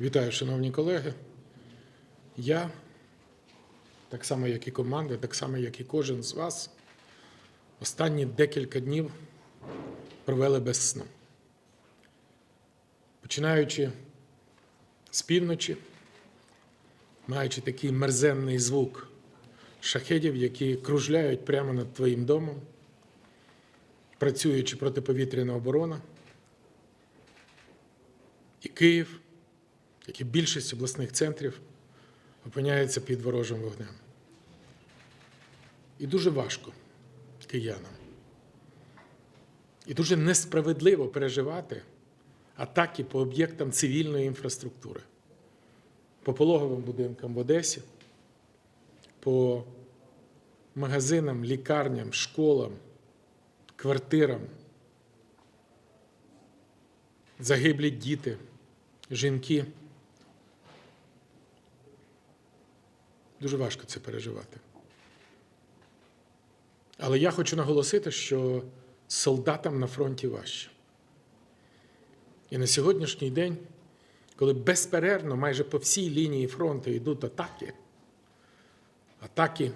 Вітаю, шановні колеги. Я, так само як і команда, так само як і кожен з вас, останні декілька днів провели без сну. Починаючи з півночі, маючи такий мерзенний звук шахедів, які кружляють прямо над твоїм домом, працюючи протиповітряна оборона, і Київ, як і більшість обласних центрів, опиняється під ворожим вогнем. І дуже важко киянам. І дуже несправедливо переживати атаки по об'єктам цивільної інфраструктури, по пологовим будинкам в Одесі, по магазинам, лікарням, школам, квартирам, загиблі діти, жінки. Дуже важко це переживати. Але я хочу наголосити, що солдатам на фронті важче. І на сьогоднішній день, коли безперервно майже по всій лінії фронту йдуть атаки, атаки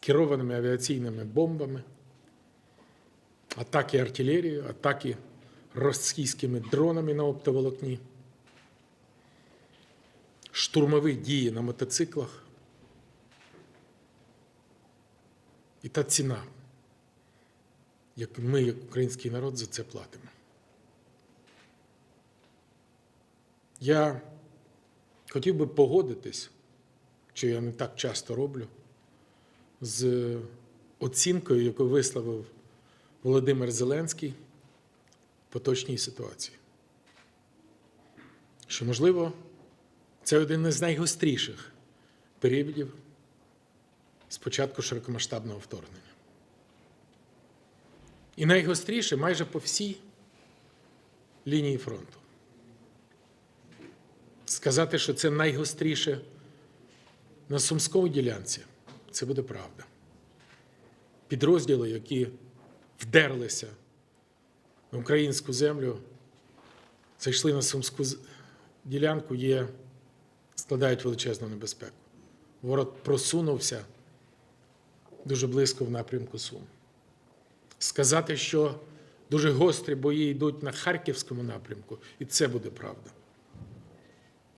керованими авіаційними бомбами, атаки артилерією, атаки російськими дронами на оптоволокні, штурмові дії на мотоциклах. І та ціна, як ми, як український народ, за це платимо. Я хотів би погодитись, що я не так часто роблю, з оцінкою, яку висловив Володимир Зеленський поточній ситуації. Що, можливо, це один із найгостріших періодів з початку широкомасштабного вторгнення. І найгостріше майже по всій лінії фронту. Сказати, що це найгостріше на Сумському ділянці, це буде правда. Підрозділи, які вдерлися на українську землю, зайшли на Сумську ділянку, є, складають величезну небезпеку. Ворог просунувся дуже близько в напрямку Сум. Сказати, що дуже гострі бої йдуть на Харківському напрямку, і це буде правда.